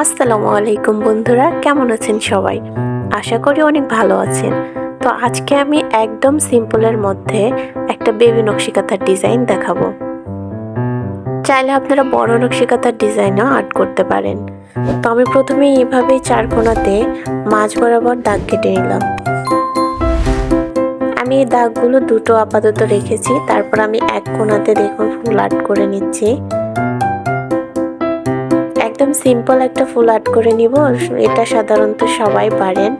আসসালামু আলাইকুম বন্ধুরা, কেমন আছেন সবাই? আশা করি অনেক ভালো আছেন। তো আজকে আমি একদম সিম্পলের মধ্যে একটা বেবি নকশিকাতার ডিজাইন দেখাবো। চাইলে আপনারা বড় নকশিকাতার ডিজাইনও আর্ট করতে পারেন। তো আমি প্রথমে এইভাবেই চার কোণাতে মাঝ বরাবর দাগ কেটে নিলাম। আমি এই দাগগুলো দুটো আপাতত রেখেছি, তারপর আমি এক কোণাতে দেখুন ফুল আর্ট করে নিচ্ছি। একদম সিম্পল একটা ফুল আর্ট করে নিব। এটা সাধারণত সবাই পারেন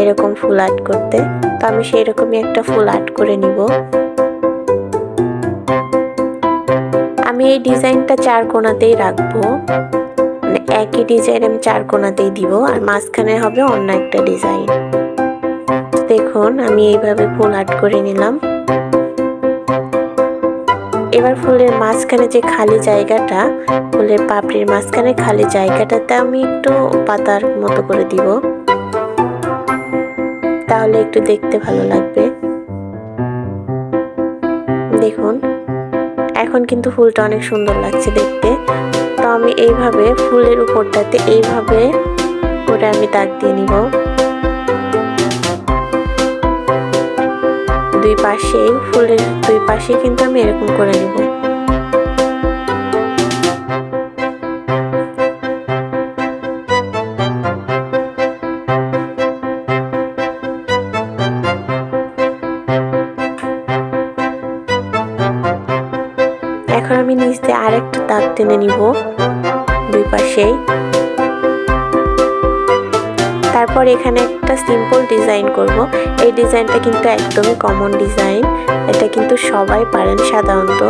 এরকম ফুল আর্ট করতে। তো আমি সেই রকমই একটা ফুল আর্ট করে নিব। আমি এই ডিজাইনটা চার কোণাতেই রাখব। মানে একই ডিজাইন আমি চার কোণাতেই দিব, আর মাঝখানে হবে অন্য একটা ডিজাইন। দেখুন, আমি এইভাবে ফুল আর্ট করে নিলাম। এবার ফুলের মাঝখানে যে খালি জায়গাটা, ফুলের পাপড়ির মাঝখানে খালি জায়গাটাতে আমি একটু পাতার মতো করে দিব। তাহলে একটু দেখতে ভালো লাগবে। দেখুন, এখন কিন্তু ফুলটা অনেক সুন্দর লাগছে দেখতে। তো আমি এইভাবে ফুলের উপরটাতে এইভাবে করে আমি দাগ দিয়ে নিব। দুই পাশেই ফুলের দুই পাশে কিন্তু আমি এরকম করে নিব। এখন আমি নিচ দিয়ে আরেকটা দাগ টেনে নিব, দুই পাশেই। তারপর এখানে একটা সিম্পল ডিজাইন করব। এই ডিজাইনটা কিন্তু একদমই কমন ডিজাইন এটা কিন্তু সবাই পারেন সাধারণত।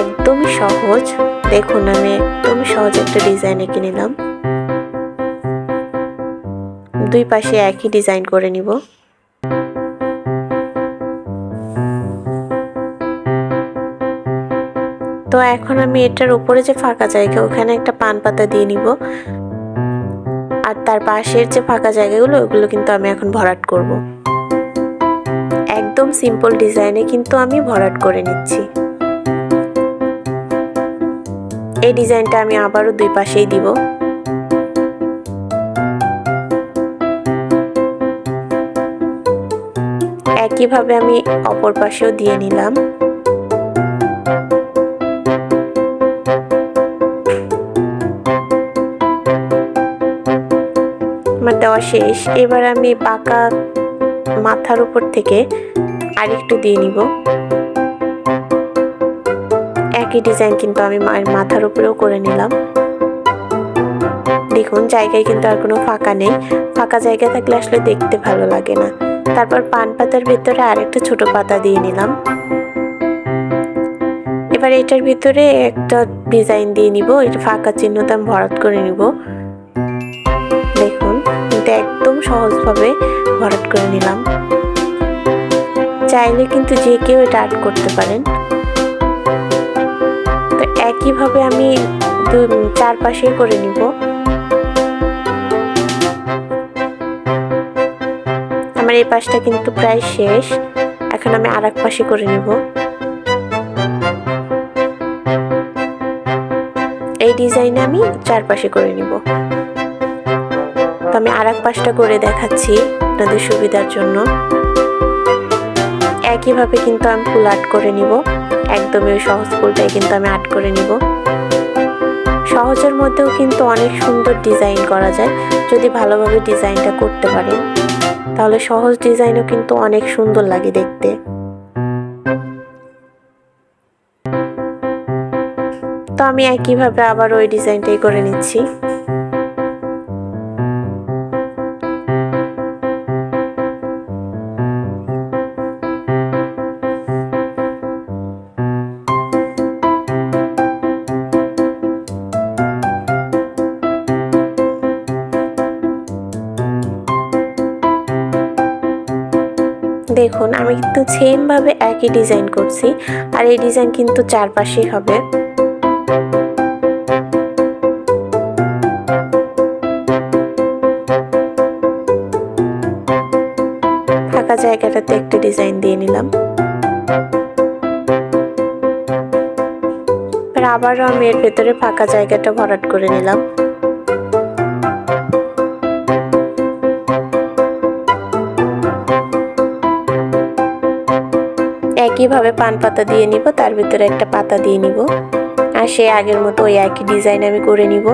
একদমই সহজ। দেখুন, আমি একদমই সহজ একটা ডিজাইন এঁকে নিলাম। দুই পাশে একই ডিজাইন করে নিব। তো এখন আমি এটার উপরে যে ফাঁকা জায়গা, ওখানে একটা পান পাতা দিয়ে নিব। আর তার পাশের যে ফাঁকা জায়গাগুলো, ওগুলো কিন্তু আমি এখন ভরাট করব। একদম সিম্পল ডিজাইনে কিন্তু আমি ভরাট করে নিচ্ছি। এই ডিজাইনটা আমি আবারও দুই পাশেই দিব। একইভাবে আমি অপর পাশেও দিয়ে নিলাম। আমার দেওয়া শেষ। এবার আমি পাকা মাথার উপর থেকে আরেকটু দিয়ে নিব। একই ডিজাইন কিন্তু আমি মায়ের মাথার উপরেও করে নিলাম। দেখুন, জায়গায় কিন্তু আর কোনো ফাঁকা নেই। ফাঁকা জায়গা থাকলে আসলে দেখতে ভালো লাগে না। তারপর পান পাতার ভিতরে আরেকটা ছোট পাতা দিয়ে নিলাম। এবার এটার ভিতরে একটা ডিজাইন দিয়ে নিব। এটা ফাঁকা চিহ্নটা আমি ভরাট করে নিব। সহজভাবে ভরাট করে নিলাম। চাইলে কিন্তু যে কেউ এটা আর্ট করতে পারেন। তো একইভাবে আমি চারপাশে করে নিব। আমার এই পাশটা কিন্তু প্রায় শেষ। এখন আমি আর এক পাশে করে নিব। এই ডিজাইনে আমি চারপাশে করে নিব। তো আমি আর এক পাশটা করে দেখাচ্ছি আপনাদের সুবিধার জন্য। একইভাবে কিন্তু আমি ফুল আর্ট করে নিব। একদমই সহজ ফুলটাই কিন্তু আমি আর্ট করে নিব। সহজের মধ্যেও কিন্তু অনেক সুন্দর ডিজাইন করা যায়। যদি ভালোভাবে ডিজাইনটা করতে পারেন, তাহলে সহজ ডিজাইনও কিন্তু অনেক সুন্দর লাগে দেখতে। তো আমি একইভাবে আবার ওই ডিজাইনটাই করে নিচ্ছি। দেখুন, আমি কিন্তু সেমভাবে একই ডিজাইন করছি, আর এই ডিজাইন কিন্তু চারপাশেই হবে। ফাঁকা জায়গাটাতে একটা ডিজাইন দিয়ে নিলাম। আবারও আমি এর ভেতরে ফাঁকা জায়গাটা ভরাট করে নিলাম। কীভাবে পান পাতা দিয়ে নিব, তার ভিতরে একটা পাতা দিয়ে নিব। আর সে আগের মতো ওই একই ডিজাইন আমি করে নিব।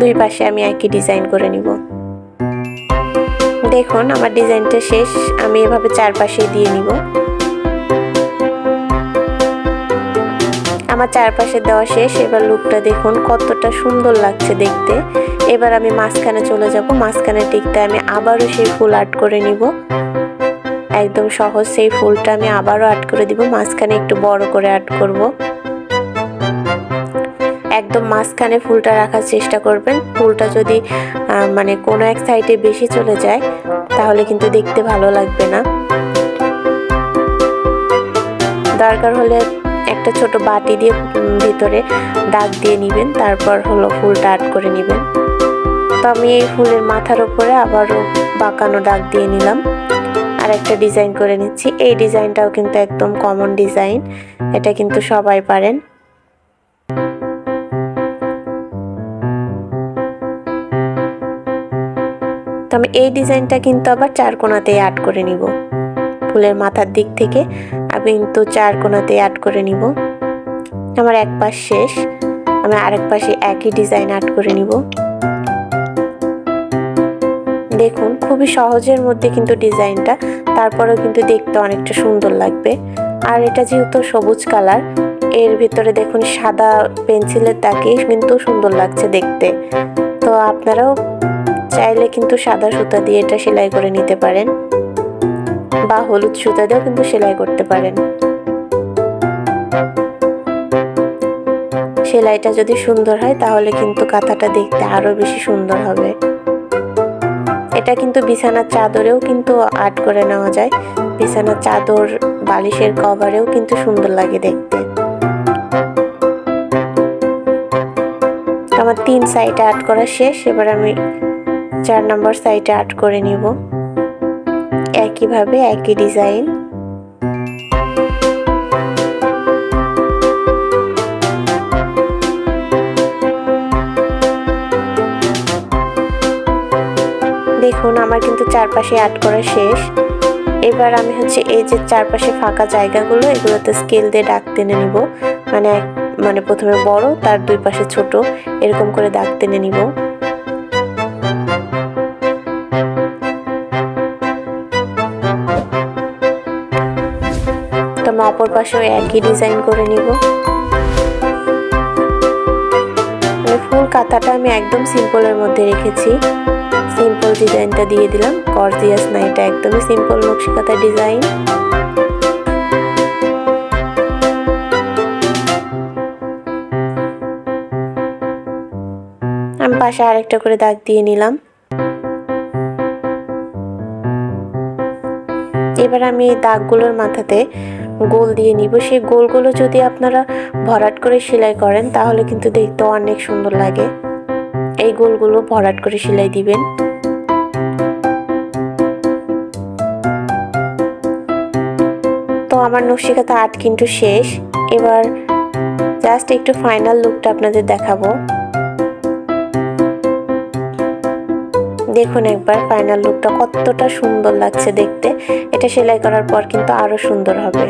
দুই পাশে আমি একই ডিজাইন করে নিব। দেখুন, আমার ডিজাইনটা শেষ, আমি এভাবে চারপাশে দিয়ে নিব। আমার চারপাশে দেওয়া শেষ, এবার লুকটা দেখুন, কতটা সুন্দর লাগছে দেখতে। এবার আমি মাঝখানে চলে যাব মাঝখানে টিকতে আমি আবারও সেই ফুল আর্ট করে নিব। একদম সহজ, সেই ফুলটা আমি আবারও আর্ট করে দিব, মাঝখানে একটু বড় করে আর্ট করব। একদম মাঝখানে ফুলটা রাখার চেষ্টা করবেন। ফুলটা যদি মানে কোনো এক সাইডে বেশি চলে যায়, তাহলে কিন্তু দেখতে ভালো লাগবে না। দরকার হলে একটা ছোট বাটি দিয়ে ভিতরে দাগ দিয়ে নেবেন, তারপর হলো ফুলটা আর্ট করে নেবেন। তো আমি এই ফুলের মাথার উপরে আবারও বাঁকানো দাগ দিয়ে নিলাম। আর একটা ডিজাইন করে নিচ্ছি। এই ডিজাইনটাও কিন্তু একদম কমন ডিজাইন, এটা কিন্তু সবাই পারেন। তো আমি এই ডিজাইনটা কিন্তু আবার চার কোনাতেই আর্ট করে নিব। ফুলের মাথার দিক থেকে কিন্তু চার কোনাতে আর্ট করে নিব। আমার এক পাশ শেষ, আমি আরেক পাশে একই ডিজাইন আর্ট করে নিব। দেখুন, খুবই সহজের মধ্যে কিন্তু ডিজাইনটা, তারপরেও কিন্তু দেখতে অনেকটা সুন্দর লাগবে। আর এটা যেহেতু সবুজ কালার, এর ভিতরে দেখুন সাদা পেন্সিলের দাগে কিন্তু সুন্দর লাগছে দেখতে। তো আপনারাও চাইলে কিন্তু সাদা সুতা দিয়ে এটা সেলাই করে নিতে পারেন। বা হলুদ সুতা দিয়েও কিন্তু সেলাই করতে পারেন। সেলাইটা যদি সুন্দর হয়, তাহলে কিন্তু কাঁথাটা দেখতে আরও বেশি সুন্দর হবে। এটা কিন্তু বিছানার চাদরেও কিন্তু আর্ট করে নেওয়া যায়। বিছানার চাদর, বালিশের কভারেও কিন্তু সুন্দর লাগে দেখতে। আমার তিন সাইডে আর্ট করা শেষ। এবার আমি চার নম্বর সাইডে আর্ট করে নিব। একইভাবে একই ডিজাইন। দেখুন, আমার কিন্তু চারপাশে আর্ট করা শেষ। এবার আমি হচ্ছে এই যে চারপাশে ফাঁকা জায়গাগুলো, এগুলোতে স্কেল দিয়ে ডাক টেনে নিব। মানে মানে প্রথমে বড়, তার দুই পাশে ছোট, এরকম করে দাগ টেনে নিব। অপর পাশেও একই ডিজাইন করে নিব। মানে ফুল কাঁথাটা আমি একদম সিম্পলের মধ্যে রেখেছি। সিম্পল ডিজাইনটা দিয়ে দিলাম। গর্জিয়াস না এটা একদমই সিম্পল নকশি ডিজাইন আমি পাশে আরেকটা করে দাগ দিয়ে নিলাম। এবার আমি এই দাগগুলোর মাথাতে গোল দিয়ে নিব। সেই গোলগুলো যদি আপনারা ভরাট করে সেলাই করেন, তাহলে কিন্তু দেখতে অনেক সুন্দর লাগে। এই গোলগুলো ভরাট করে সেলাই দিবেন। তো আমার নকশিকাতা আট কিন্তু শেষ। এবার জাস্ট একটু ফাইনাল লুকটা আপনাদের দেখাবো। দেখুন একবার ফাইনাল লুকটা কতটা সুন্দর লাগছে দেখতে। এটা সেলাই করার পর কিন্তু আরও সুন্দর হবে।